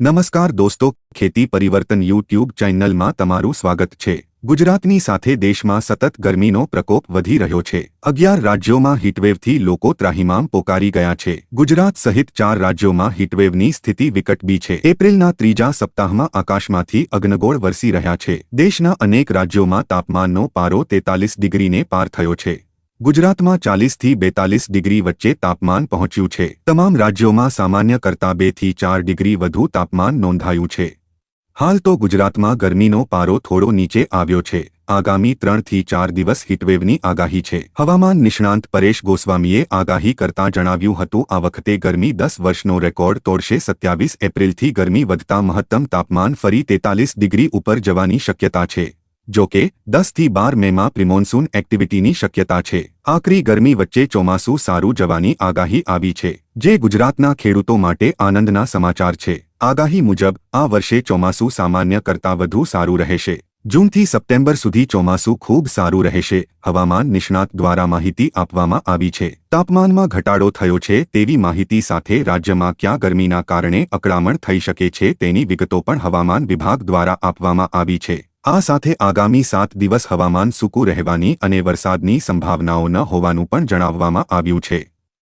નમસ્કાર દોસ્તો, ખેતી પરિવર્તન યુટ્યુબ ચેનલમાં તમારું સ્વાગત છે. ગુજરાતની સાથે દેશમાં સતત ગરમીનો પ્રકોપ વધી રહ્યો છે. અગિયાર રાજ્યોમાં હીટવેવથી લોકો ત્રાહિમામ પોકારી ગયા છે. ગુજરાત સહિત ચાર રાજ્યોમાં હીટવેવની સ્થિતિ વિકટબી છે. એપ્રિલના ત્રીજા સપ્તાહમાં આકાશમાંથી અગ્નગોળ વરસી રહ્યા છે. દેશના અનેક રાજ્યોમાં તાપમાનનો પારો તેતાલીસ ડિગ્રીને પાર થયો છે. ગુજરાતમાં ચાલીસથી બેતાલીસ ડિગ્રી વચ્ચે તાપમાન પહોંચ્યું છે. તમામ રાજ્યોમાં સામાન્ય કરતાં બેથી ચાર ડિગ્રી વધુ તાપમાન નોંધાયું છે. હાલ તો ગુજરાતમાં ગરમીનો પારો થોડો નીચે આવ્યો છે. આગામી ત્રણથી ચાર દિવસ હીટવેવની આગાહી છે. હવામાન નિષ્ણાંત પરેશ ગોસ્વામીએ આગાહી કરતા જણાવ્યું હતું, આ વખતે ગરમી દસ વર્ષનો રેકોર્ડ તોડશે. સત્યાવીસ એપ્રિલથી ગરમી વધતા મહત્તમ તાપમાન ફરી તેતાલીસ ડિગ્રી ઉપર જવાની શક્યતા છે. જો કે, દસથી બાર મેમાં પ્રિમોન્સૂન એક્ટિવિટીની શક્યતા છે. આકરી ગરમી વચ્ચે ચોમાસું સારું જવાની આગાહી આવી છે, જે ગુજરાતના ખેડૂતો માટે આનંદના સમાચાર છે. આગાહી મુજબ, આ વર્ષે ચોમાસું સામાન્ય કરતાં વધુ સારું રહેશે. જૂનથી સપ્ટેમ્બર સુધી ચોમાસું ખૂબ સારું રહેશે, હવામાન નિષ્ણાત દ્વારા માહિતી આપવામાં આવી છે. તાપમાનમાં ઘટાડો થયો છે તેવી માહિતી સાથે રાજ્યમાં ક્યાં ગરમીના કારણે અકળામણ થઈ શકે છે તેની વિગતો પણ હવામાન વિભાગ દ્વારા આપવામાં આવી છે. આ સાથે આગામી સાત દિવસ હવામાન સૂકું રહેવાની અને વરસાદની સંભાવનાઓ ન હોવાનું પણ જણાવવામાં આવ્યું છે.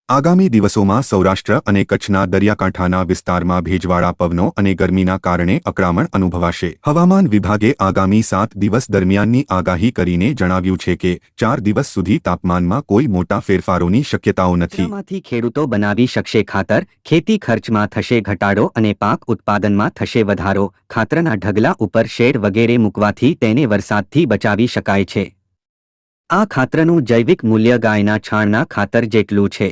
આગામી દિવસોમાં સૌરાષ્ટ્ર અને કચ્છના દરિયાકાંઠાના વિસ્તારમાં ભેજવાળા પવનો અને ગરમીના કારણે અકળામણ અનુભવાશે. હવામાન વિભાગે આગામી સાત દિવસ દરમિયાનની આગાહી કરીને જણાવ્યું છે કે, ચાર દિવસ સુધી તાપમાનમાં કોઈ મોટા ફેરફારોની શક્યતાઓ નથી. ખેડૂતો બનાવી શકશે ખાતર, ખેતી ખર્ચમાં થશે ઘટાડો અને પાક ઉત્પાદનમાં થશે વધારો. ખાતરના ઢગલા ઉપર શેડ વગેરે મૂકવાથી તેને વરસાદથી બચાવી શકાય છે. આ ખાતરનું જૈવિક મૂલ્ય ગાયના છાણના ખાતર જેટલું છે.